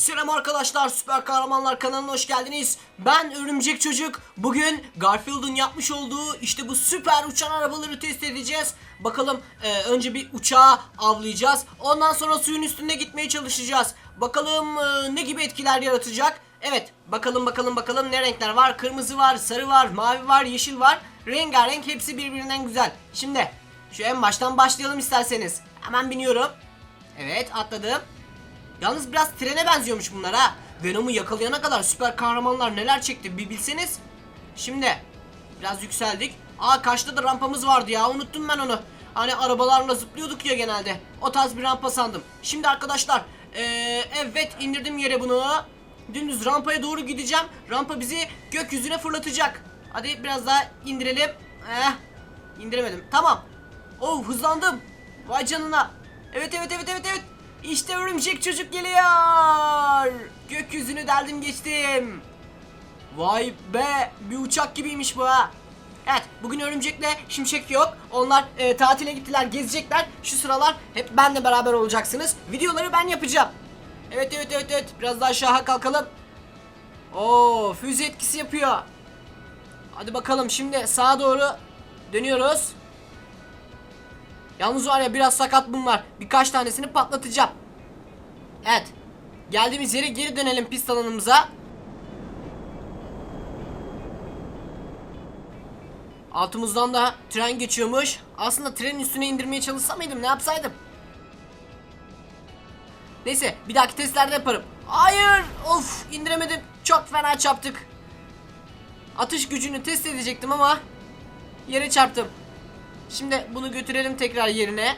Selam arkadaşlar Süper Kahramanlar kanalına hoş geldiniz. Ben Örümcek Çocuk. Bugün Garfield'ın yapmış olduğu işte bu süper uçan arabaları test edeceğiz. Bakalım e, önce bir uçağı avlayacağız. Ondan sonra suyun üstünde gitmeye çalışacağız. Bakalım e, ne gibi etkiler yaratacak. Evet bakalım bakalım bakalım ne renkler var. Kırmızı var, sarı var, mavi var, yeşil var. Rengarenk hepsi birbirinden güzel. Şimdi şu en baştan başlayalım isterseniz. Hemen biniyorum. Evet atladım. Yalnız biraz trene benziyormuş bunlar ha. Venom'u yakalayana kadar süper kahramanlar neler çekti bir bilseniz. Şimdi biraz yükseldik. Aa karşıda da rampamız vardı ya unuttum ben onu. Hani arabalarla zıplıyorduk ya genelde. O tarz bir rampa sandım. Şimdi arkadaşlar ee, evet indirdim yere bunu. Dümdüz rampaya doğru gideceğim. Rampa bizi gökyüzüne fırlatacak. Hadi biraz daha indirelim. Eh, indiremedim. Tamam. Oh hızlandım. Vay canına. Evet evet evet evet evet. İşte örümcek çocuk geliyor. Gökyüzünü deldim geçtim. Vay be bir uçak gibiymiş bu ha. Evet bugün örümcekle şimşek yok. Onlar e, tatile gittiler gezecekler. Şu sıralar hep benle beraber olacaksınız. Videoları ben yapacağım. Evet evet evet evet biraz daha aşağı kalkalım. Oo füze etkisi yapıyor. Hadi bakalım şimdi sağa doğru dönüyoruz. Yalnız var ya biraz sakat bunlar. Birkaç tanesini patlatacağım. Evet. Geldiğimiz yere geri dönelim pist alanımıza. Altımızdan da tren geçiyormuş. Aslında trenin üstüne indirmeye çalışsam mıydım ne yapsaydım? Neyse bir dahaki testlerde yaparım. Hayır! Of indiremedim. Çok fena çarptık. Atış gücünü test edecektim ama yere çarptım. Şimdi bunu götürelim tekrar yerine.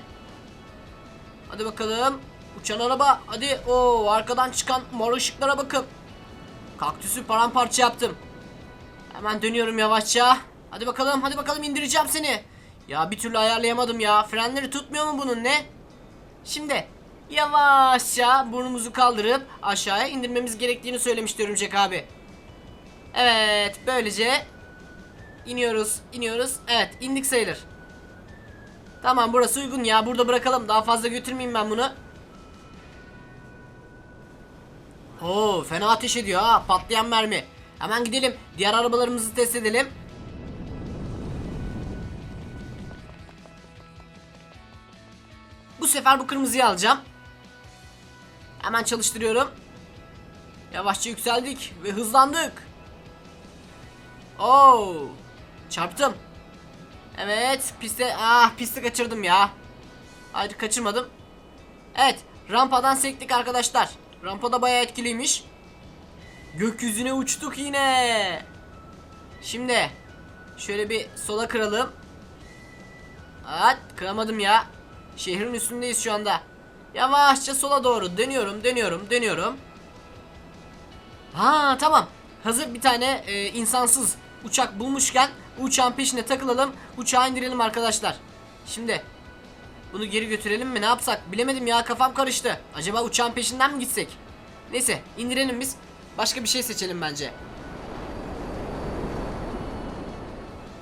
Hadi bakalım. Uçan araba. Hadi. o arkadan çıkan mor ışıklara bakın. Kaktüsü paramparça yaptım. Hemen dönüyorum yavaşça. Hadi bakalım. Hadi bakalım indireceğim seni. Ya bir türlü ayarlayamadım ya. Frenleri tutmuyor mu bunun ne? Şimdi yavaşça burnumuzu kaldırıp aşağıya indirmemiz gerektiğini söylemişti Örümcek abi. Evet böylece iniyoruz iniyoruz. Evet indik sayılır. Tamam burası uygun ya. Burada bırakalım. Daha fazla götürmeyeyim ben bunu. Oo fena ateş ediyor ha. Patlayan mermi. Hemen gidelim. Diğer arabalarımızı test edelim. Bu sefer bu kırmızıyı alacağım. Hemen çalıştırıyorum. Yavaşça yükseldik ve hızlandık. Oo! Çarptım. Evet piste ah pisti kaçırdım ya. Hayır kaçırmadım. Evet rampadan sektik arkadaşlar. Rampada bayağı etkiliymiş. Gökyüzüne uçtuk yine. Şimdi şöyle bir sola kıralım. Evet kıramadım ya. Şehrin üstündeyiz şu anda. Yavaşça sola doğru dönüyorum dönüyorum dönüyorum. Ha tamam. Hazır bir tane e, insansız uçak bulmuşken uçağın peşine takılalım. Uçağı indirelim arkadaşlar. Şimdi bunu geri götürelim mi ne yapsak bilemedim ya kafam karıştı. Acaba uçağın peşinden mi gitsek? Neyse indirelim biz. Başka bir şey seçelim bence.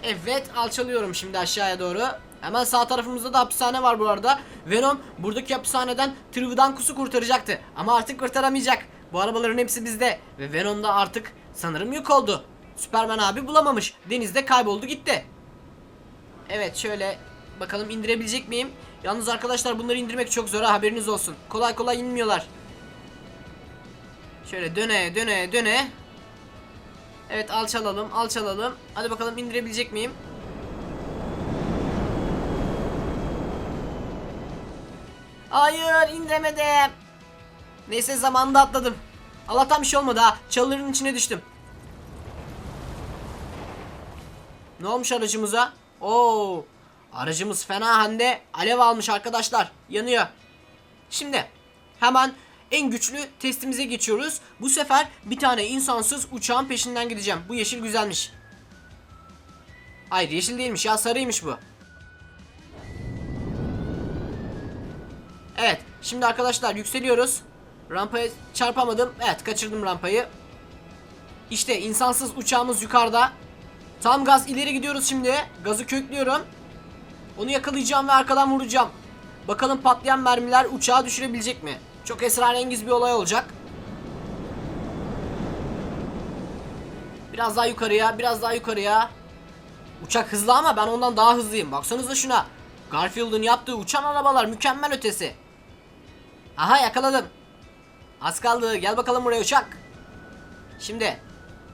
Evet alçalıyorum şimdi aşağıya doğru. Hemen sağ tarafımızda da hapishane var bu arada. Venom buradaki hapishaneden Trivdankus'u kurtaracaktı. Ama artık kurtaramayacak. Bu arabaların hepsi bizde. Ve Venom da artık sanırım yok oldu. Superman abi bulamamış. Denizde kayboldu gitti. Evet şöyle bakalım indirebilecek miyim? Yalnız arkadaşlar bunları indirmek çok zor ha haberiniz olsun. Kolay kolay inmiyorlar. Şöyle döne döne döne. Evet alçalalım alçalalım. Hadi bakalım indirebilecek miyim? Hayır indiremedim. Neyse zamanında atladım. Allah'tan bir şey olmadı ha. Çalıların içine düştüm. Ne olmuş aracımıza? Oo, aracımız fena hande alev almış arkadaşlar. Yanıyor. Şimdi hemen en güçlü testimize geçiyoruz. Bu sefer bir tane insansız uçağın peşinden gideceğim. Bu yeşil güzelmiş. Hayır yeşil değilmiş ya sarıymış bu. Evet şimdi arkadaşlar yükseliyoruz. Rampaya çarpamadım. Evet kaçırdım rampayı. İşte insansız uçağımız yukarıda. Tam gaz ileri gidiyoruz şimdi. Gazı köklüyorum. Onu yakalayacağım ve arkadan vuracağım. Bakalım patlayan mermiler uçağı düşürebilecek mi? Çok esrarengiz bir olay olacak. Biraz daha yukarıya, biraz daha yukarıya. Uçak hızlı ama ben ondan daha hızlıyım. Baksanıza şuna. Garfield'ın yaptığı uçan arabalar mükemmel ötesi. Aha yakaladım. Az kaldı. Gel bakalım buraya uçak. Şimdi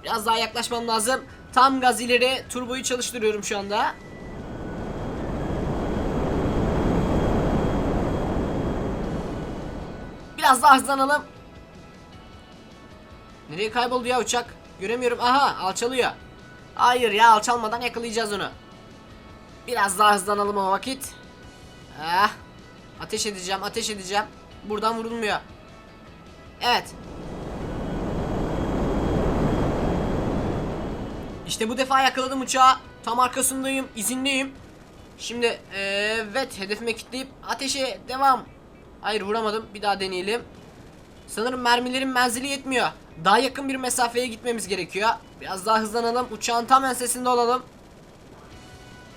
biraz daha yaklaşmam lazım. Tam gaz ileri turboyu çalıştırıyorum şu anda. Biraz daha hızlanalım. Nereye kayboldu ya uçak? Göremiyorum. Aha alçalıyor. Hayır ya alçalmadan yakalayacağız onu. Biraz daha hızlanalım o vakit. Ah. Ateş edeceğim, ateş edeceğim. Buradan vurulmuyor. Evet. İşte bu defa yakaladım uçağı. Tam arkasındayım, izindeyim. Şimdi evet hedefime kilitleyip ateşe devam. Hayır vuramadım. Bir daha deneyelim. Sanırım mermilerin menzili yetmiyor. Daha yakın bir mesafeye gitmemiz gerekiyor. Biraz daha hızlanalım. Uçağın tam ensesinde olalım.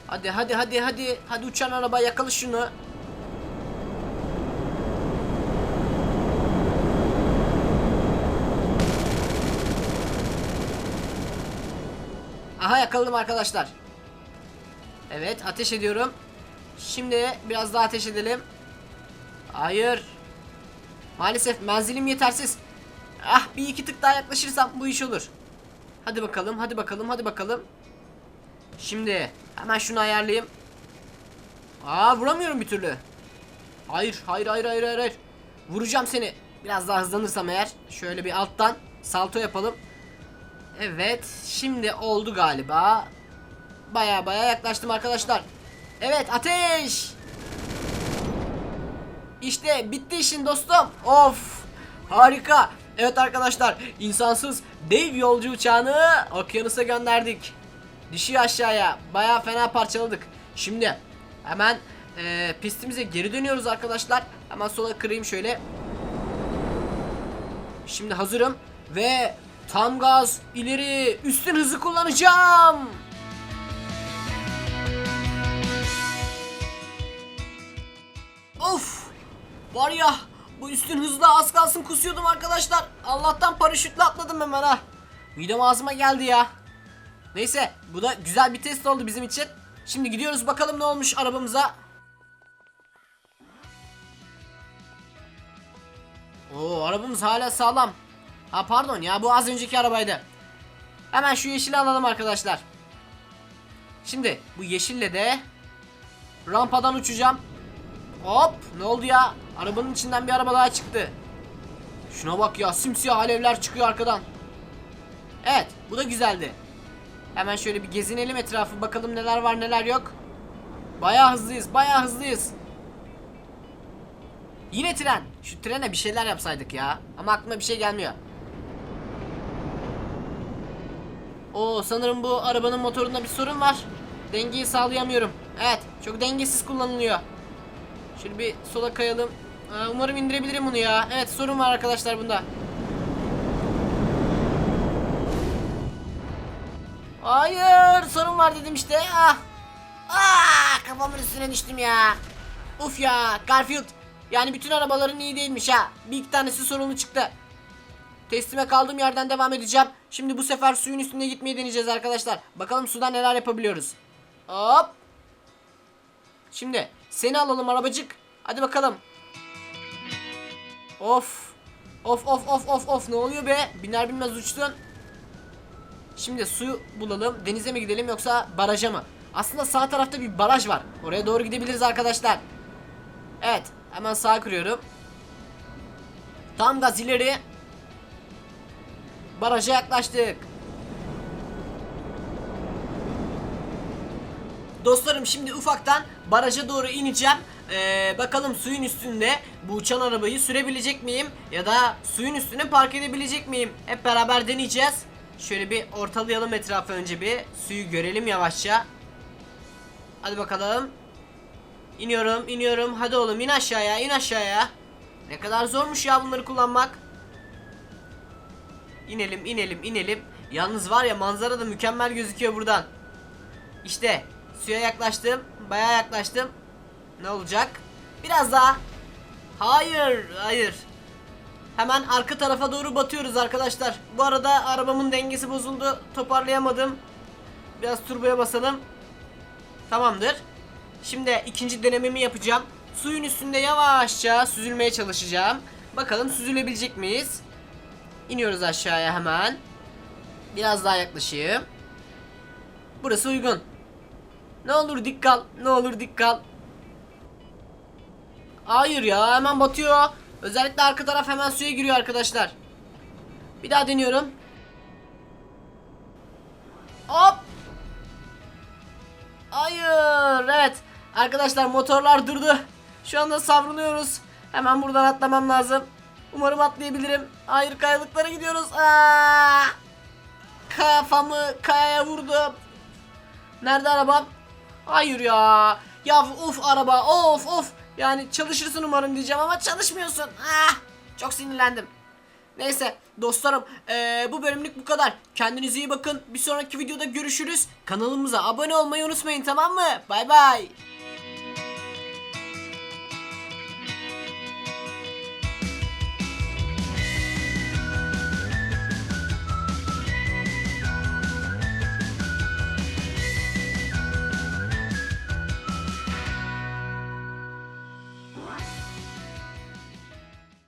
Hadi hadi hadi hadi. Hadi uçan araba yakala şunu. Aha yakaladım arkadaşlar. Evet ateş ediyorum. Şimdi biraz daha ateş edelim. Hayır. Maalesef menzilim yetersiz. Ah bir iki tık daha yaklaşırsam bu iş olur. Hadi bakalım hadi bakalım hadi bakalım. Şimdi hemen şunu ayarlayayım. Aa vuramıyorum bir türlü. Hayır hayır hayır hayır hayır. Vuracağım seni. Biraz daha hızlanırsam eğer. Şöyle bir alttan salto yapalım. Evet şimdi oldu galiba. Baya baya yaklaştım arkadaşlar. Evet ateş. İşte bitti işin dostum. Of harika. Evet arkadaşlar insansız dev yolcu uçağını okyanusa gönderdik. Düşüyor aşağıya. Baya fena parçaladık. Şimdi hemen e, pistimize geri dönüyoruz arkadaşlar. Hemen sola kırayım şöyle. Şimdi hazırım ve tam gaz ileri üstün hızı kullanacağım. Of! Var ya bu üstün hızla az kalsın kusuyordum arkadaşlar. Allah'tan paraşütle atladım hemen ha. Midem ağzıma geldi ya. Neyse bu da güzel bir test oldu bizim için. Şimdi gidiyoruz bakalım ne olmuş arabamıza. Oo arabamız hala sağlam. Ha pardon ya bu az önceki arabaydı. Hemen şu yeşili alalım arkadaşlar. Şimdi bu yeşille de rampadan uçacağım. Hop ne oldu ya? Arabanın içinden bir araba daha çıktı. Şuna bak ya simsiyah alevler çıkıyor arkadan. Evet bu da güzeldi. Hemen şöyle bir gezinelim etrafı bakalım neler var neler yok. Baya hızlıyız baya hızlıyız. Yine tren. Şu trene bir şeyler yapsaydık ya. Ama aklıma bir şey gelmiyor. Oo sanırım bu arabanın motorunda bir sorun var. Dengeyi sağlayamıyorum. Evet çok dengesiz kullanılıyor. Şöyle bir sola kayalım. Aa, umarım indirebilirim bunu ya. Evet sorun var arkadaşlar bunda. Hayır sorun var dedim işte. Ah. Ah kafamın üstüne düştüm ya. Uf ya Garfield. Yani bütün arabaların iyi değilmiş ha. Bir iki tanesi sorunlu çıktı. Teslime kaldığım yerden devam edeceğim. Şimdi bu sefer suyun üstünde gitmeyi deneyeceğiz arkadaşlar. Bakalım sudan neler yapabiliyoruz. Hop. Şimdi seni alalım arabacık. Hadi bakalım. Of. Of of of of of ne oluyor be? Biner binmez uçtun. Şimdi su bulalım. Denize mi gidelim yoksa baraja mı? Aslında sağ tarafta bir baraj var. Oraya doğru gidebiliriz arkadaşlar. Evet. Hemen sağ kırıyorum. Tam gaz ileri. Baraja yaklaştık. Dostlarım şimdi ufaktan baraja doğru ineceğim. Ee, bakalım suyun üstünde bu uçan arabayı sürebilecek miyim? Ya da suyun üstüne park edebilecek miyim? Hep beraber deneyeceğiz. Şöyle bir ortalayalım etrafı önce bir. Suyu görelim yavaşça. Hadi bakalım. İniyorum, iniyorum. Hadi oğlum in aşağıya, in aşağıya. Ne kadar zormuş ya bunları kullanmak. İnelim, inelim, inelim. Yalnız var ya manzara da mükemmel gözüküyor buradan. İşte suya yaklaştım. Bayağı yaklaştım. Ne olacak? Biraz daha. Hayır, hayır. Hemen arka tarafa doğru batıyoruz arkadaşlar. Bu arada arabamın dengesi bozuldu. Toparlayamadım. Biraz turboya basalım. Tamamdır. Şimdi ikinci denememi yapacağım. Suyun üstünde yavaşça süzülmeye çalışacağım. Bakalım süzülebilecek miyiz? İniyoruz aşağıya hemen. Biraz daha yaklaşayım. Burası uygun. Ne olur dik kal. Ne olur dik kal. Hayır ya hemen batıyor. Özellikle arka taraf hemen suya giriyor arkadaşlar. Bir daha deniyorum. Hop. Hayır. Evet. Arkadaşlar motorlar durdu. Şu anda savruluyoruz. Hemen buradan atlamam lazım. Umarım atlayabilirim. Hayır kayalıklara gidiyoruz. Aa! Kafamı kayaya vurdum. Nerede arabam? Hayır ya. Ya of araba of of. Yani çalışırsın umarım diyeceğim ama çalışmıyorsun. Ah, çok sinirlendim. Neyse dostlarım eee, bu bölümlük bu kadar. Kendinize iyi bakın. Bir sonraki videoda görüşürüz. Kanalımıza abone olmayı unutmayın tamam mı? Bay bay.